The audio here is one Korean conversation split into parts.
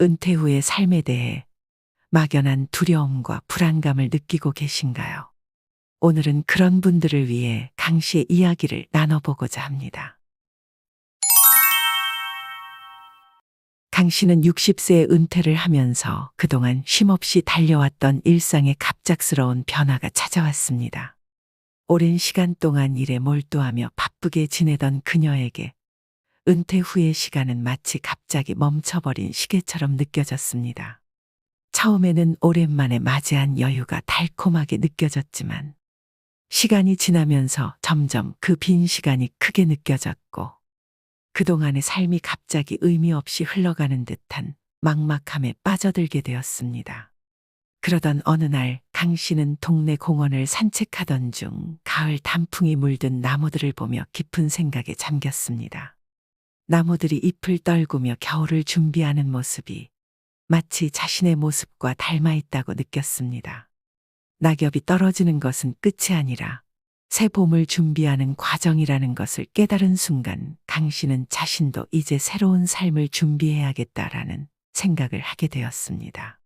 은퇴 후의 삶에 대해 막연한 두려움과 불안감을 느끼고 계신가요? 오늘은 그런 분들을 위해 강 씨의 이야기를 나눠보고자 합니다. 강 씨는 60세에 은퇴를 하면서 그동안 쉼없이 달려왔던 일상에 갑작스러운 변화가 찾아왔습니다. 오랜 시간 동안 일에 몰두하며 바쁘게 지내던 그녀에게 은퇴 후의 시간은 마치 갑자기 멈춰버린 시계처럼 느껴졌습니다. 처음에는 오랜만에 맞이한 여유가 달콤하게 느껴졌지만 시간이 지나면서 점점 그 빈 시간이 크게 느껴졌고 그동안의 삶이 갑자기 의미 없이 흘러가는 듯한 막막함에 빠져들게 되었습니다. 그러던 어느 날 강 씨는 동네 공원을 산책하던 중 가을 단풍이 물든 나무들을 보며 깊은 생각에 잠겼습니다. 나무들이 잎을 떨구며 겨울을 준비하는 모습이 마치 자신의 모습과 닮아 있다고 느꼈습니다. 낙엽이 떨어지는 것은 끝이 아니라 새 봄을 준비하는 과정이라는 것을 깨달은 순간 강 씨는 자신도 이제 새로운 삶을 준비해야겠다라는 생각을 하게 되었습니다.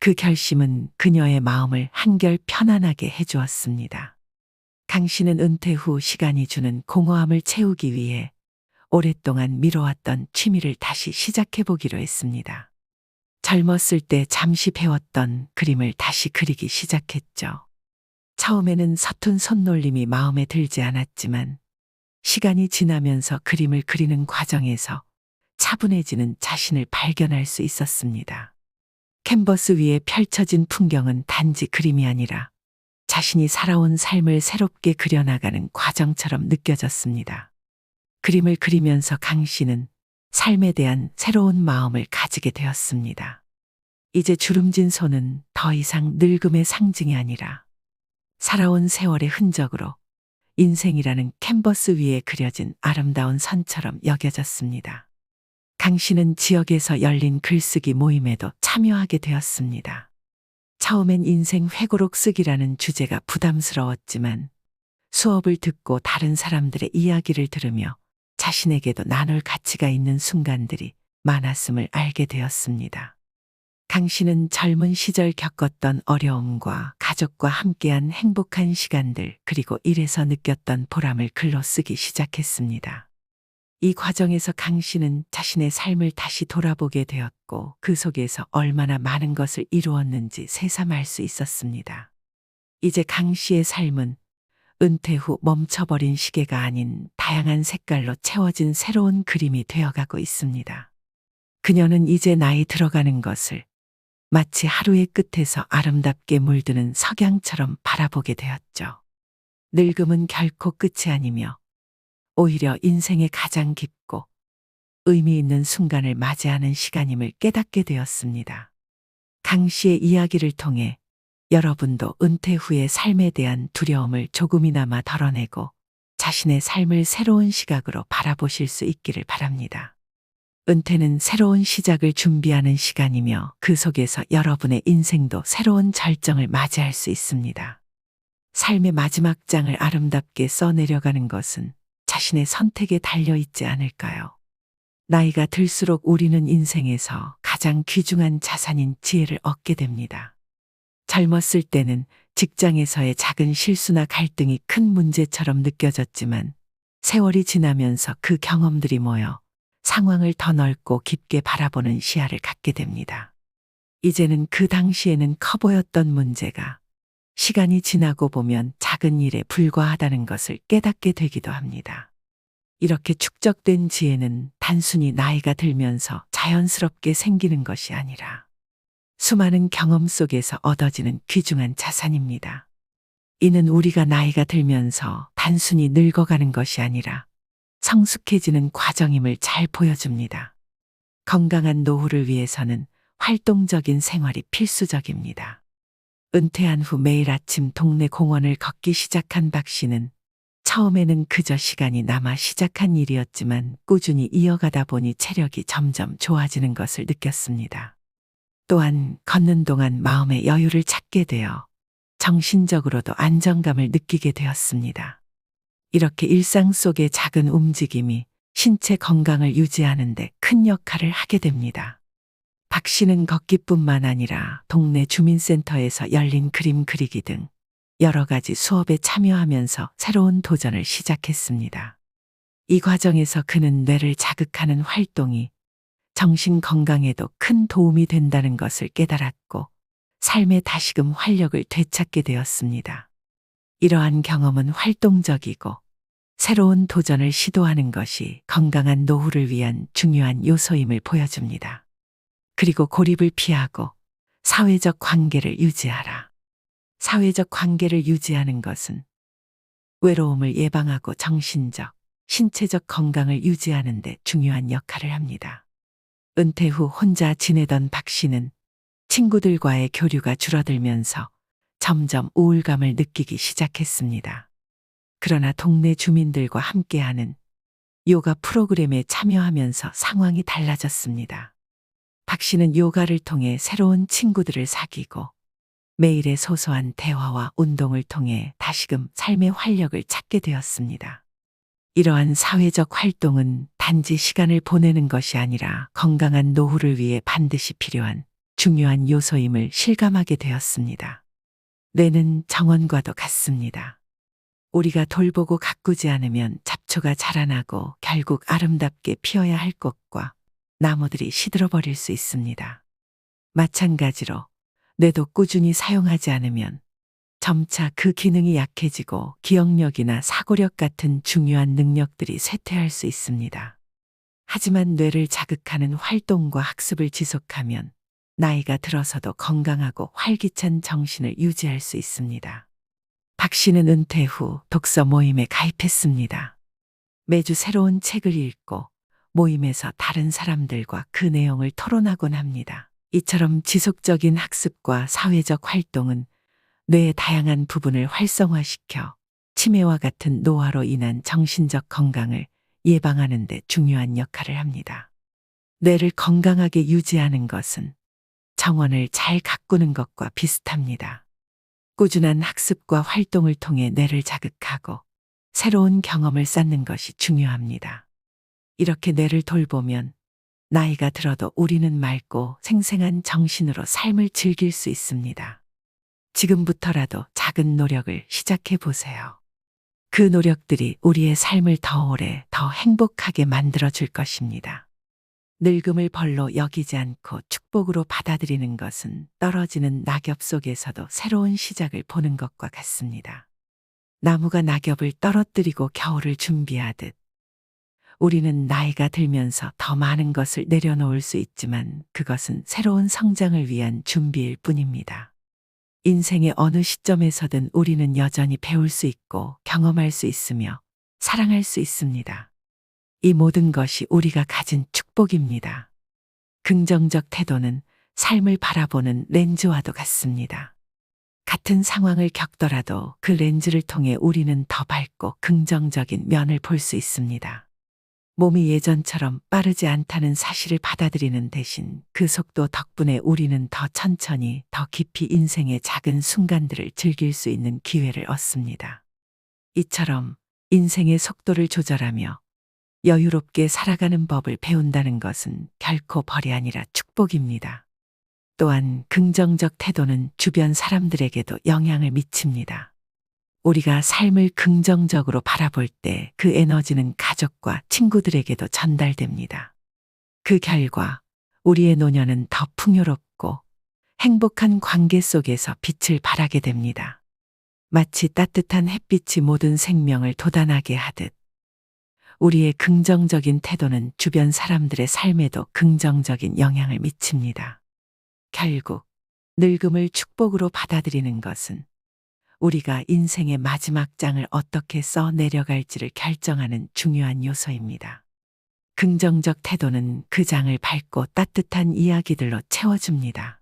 그 결심은 그녀의 마음을 한결 편안하게 해주었습니다. 강 씨는 은퇴 후 시간이 주는 공허함을 채우기 위해 오랫동안 미뤄왔던 취미를 다시 시작해보기로 했습니다. 젊었을 때 잠시 배웠던 그림을 다시 그리기 시작했죠. 처음에는 서툰 손놀림이 마음에 들지 않았지만 시간이 지나면서 그림을 그리는 과정에서 차분해지는 자신을 발견할 수 있었습니다. 캔버스 위에 펼쳐진 풍경은 단지 그림이 아니라 자신이 살아온 삶을 새롭게 그려나가는 과정처럼 느껴졌습니다. 그림을 그리면서 강 씨는 삶에 대한 새로운 마음을 가지게 되었습니다. 이제 주름진 손은 더 이상 늙음의 상징이 아니라 살아온 세월의 흔적으로 인생이라는 캔버스 위에 그려진 아름다운 선처럼 여겨졌습니다. 강 씨는 지역에서 열린 글쓰기 모임에도 참여하게 되었습니다. 처음엔 인생 회고록 쓰기라는 주제가 부담스러웠지만 수업을 듣고 다른 사람들의 이야기를 들으며 자신에게도 나눌 가치가 있는 순간들이 많았음을 알게 되었습니다. 강 씨는 젊은 시절 겪었던 어려움과 가족과 함께한 행복한 시간들 그리고 일에서 느꼈던 보람을 글로 쓰기 시작했습니다. 이 과정에서 강 씨는 자신의 삶을 다시 돌아보게 되었고 그 속에서 얼마나 많은 것을 이루었는지 새삼할 수 있었습니다. 이제 강 씨의 삶은 은퇴 후 멈춰버린 시계가 아닌 다양한 색깔로 채워진 새로운 그림이 되어가고 있습니다. 그녀는 이제 나이 들어가는 것을 마치 하루의 끝에서 아름답게 물드는 석양처럼 바라보게 되었죠. 늙음은 결코 끝이 아니며 오히려 인생의 가장 깊고 의미 있는 순간을 맞이하는 시간임을 깨닫게 되었습니다. 강 씨의 이야기를 통해 여러분도 은퇴 후의 삶에 대한 두려움을 조금이나마 덜어내고 자신의 삶을 새로운 시각으로 바라보실 수 있기를 바랍니다. 은퇴는 새로운 시작을 준비하는 시간이며 그 속에서 여러분의 인생도 새로운 절정을 맞이할 수 있습니다. 삶의 마지막 장을 아름답게 써내려가는 것은 자신의 선택에 달려 있지 않을까요? 나이가 들수록 우리는 인생에서 가장 귀중한 자산인 지혜를 얻게 됩니다. 젊었을 때는 직장에서의 작은 실수나 갈등이 큰 문제처럼 느껴졌지만 세월이 지나면서 그 경험들이 모여 상황을 더 넓고 깊게 바라보는 시야를 갖게 됩니다. 이제는 그 당시에는 커 보였던 문제가 시간이 지나고 보면 작은 일에 불과하다는 것을 깨닫게 되기도 합니다. 이렇게 축적된 지혜는 단순히 나이가 들면서 자연스럽게 생기는 것이 아니라 수많은 경험 속에서 얻어지는 귀중한 자산입니다. 이는 우리가 나이가 들면서 단순히 늙어가는 것이 아니라 성숙해지는 과정임을 잘 보여줍니다. 건강한 노후를 위해서는 활동적인 생활이 필수적입니다. 은퇴한 후 매일 아침 동네 공원을 걷기 시작한 박 씨는 처음에는 그저 시간이 남아 시작한 일이었지만 꾸준히 이어가다 보니 체력이 점점 좋아지는 것을 느꼈습니다. 또한 걷는 동안 마음의 여유를 찾게 되어 정신적으로도 안정감을 느끼게 되었습니다. 이렇게 일상 속의 작은 움직임이 신체 건강을 유지하는데 큰 역할을 하게 됩니다. 박 씨는 걷기뿐만 아니라 동네 주민센터에서 열린 그림 그리기 등 여러 가지 수업에 참여하면서 새로운 도전을 시작했습니다. 이 과정에서 그는 뇌를 자극하는 활동이 정신 건강에도 큰 도움이 된다는 것을 깨달았고 삶에 다시금 활력을 되찾게 되었습니다. 이러한 경험은 활동적이고 새로운 도전을 시도하는 것이 건강한 노후를 위한 중요한 요소임을 보여줍니다. 그리고 고립을 피하고 사회적 관계를 유지하라. 사회적 관계를 유지하는 것은 외로움을 예방하고 정신적, 신체적 건강을 유지하는 데 중요한 역할을 합니다. 은퇴 후 혼자 지내던 박 씨는 친구들과의 교류가 줄어들면서 점점 우울감을 느끼기 시작했습니다. 그러나 동네 주민들과 함께하는 요가 프로그램에 참여하면서 상황이 달라졌습니다. 박 씨는 요가를 통해 새로운 친구들을 사귀고 매일의 소소한 대화와 운동을 통해 다시금 삶의 활력을 찾게 되었습니다. 이러한 사회적 활동은 단지 시간을 보내는 것이 아니라 건강한 노후를 위해 반드시 필요한 중요한 요소임을 실감하게 되었습니다. 뇌는 정원과도 같습니다. 우리가 돌보고 가꾸지 않으면 잡초가 자라나고 결국 아름답게 피어야 할 꽃과 나무들이 시들어버릴 수 있습니다. 마찬가지로 뇌도 꾸준히 사용하지 않으면 점차 그 기능이 약해지고 기억력이나 사고력 같은 중요한 능력들이 쇠퇴할 수 있습니다. 하지만 뇌를 자극하는 활동과 학습을 지속하면 나이가 들어서도 건강하고 활기찬 정신을 유지할 수 있습니다. 박 씨는 은퇴 후 독서 모임에 가입했습니다. 매주 새로운 책을 읽고 모임에서 다른 사람들과 그 내용을 토론하곤 합니다. 이처럼 지속적인 학습과 사회적 활동은 뇌의 다양한 부분을 활성화시켜 치매와 같은 노화로 인한 정신적 건강을 예방하는 데 중요한 역할을 합니다. 뇌를 건강하게 유지하는 것은 정원을 잘 가꾸는 것과 비슷합니다. 꾸준한 학습과 활동을 통해 뇌를 자극하고 새로운 경험을 쌓는 것이 중요합니다. 이렇게 뇌를 돌보면 나이가 들어도 우리는 맑고 생생한 정신으로 삶을 즐길 수 있습니다. 지금부터라도 작은 노력을 시작해 보세요. 그 노력들이 우리의 삶을 더 오래, 더 행복하게 만들어 줄 것입니다. 늙음을 벌로 여기지 않고 축복으로 받아들이는 것은 떨어지는 낙엽 속에서도 새로운 시작을 보는 것과 같습니다. 나무가 낙엽을 떨어뜨리고 겨울을 준비하듯 우리는 나이가 들면서 더 많은 것을 내려놓을 수 있지만 그것은 새로운 성장을 위한 준비일 뿐입니다. 인생의 어느 시점에서든 우리는 여전히 배울 수 있고 경험할 수 있으며 사랑할 수 있습니다. 이 모든 것이 우리가 가진 축복입니다. 긍정적 태도는 삶을 바라보는 렌즈와도 같습니다. 같은 상황을 겪더라도 그 렌즈를 통해 우리는 더 밝고 긍정적인 면을 볼 수 있습니다. 몸이 예전처럼 빠르지 않다는 사실을 받아들이는 대신 그 속도 덕분에 우리는 더 천천히 더 깊이 인생의 작은 순간들을 즐길 수 있는 기회를 얻습니다. 이처럼 인생의 속도를 조절하며 여유롭게 살아가는 법을 배운다는 것은 결코 벌이 아니라 축복입니다. 또한 긍정적 태도는 주변 사람들에게도 영향을 미칩니다. 우리가 삶을 긍정적으로 바라볼 때 그 에너지는 가족과 친구들에게도 전달됩니다. 그 결과 우리의 노년은 더 풍요롭고 행복한 관계 속에서 빛을 발하게 됩니다. 마치 따뜻한 햇빛이 모든 생명을 돋아나게 하듯 우리의 긍정적인 태도는 주변 사람들의 삶에도 긍정적인 영향을 미칩니다. 결국 늙음을 축복으로 받아들이는 것은 우리가 인생의 마지막 장을 어떻게 써 내려갈지를 결정하는 중요한 요소입니다. 긍정적 태도는 그 장을 밝고 따뜻한 이야기들로 채워줍니다.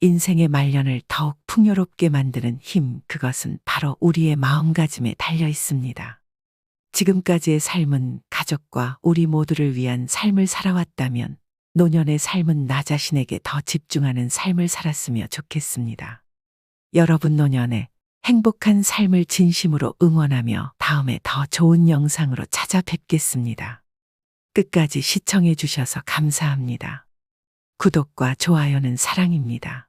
인생의 말년을 더욱 풍요롭게 만드는 힘, 그것은 바로 우리의 마음가짐에 달려 있습니다. 지금까지의 삶은 가족과 우리 모두를 위한 삶을 살아왔다면 노년의 삶은 나 자신에게 더 집중하는 삶을 살았으며 좋겠습니다. 여러분 노년에 행복한 삶을 진심으로 응원하며 다음에 더 좋은 영상으로 찾아뵙겠습니다. 끝까지 시청해 주셔서 감사합니다. 구독과 좋아요는 사랑입니다.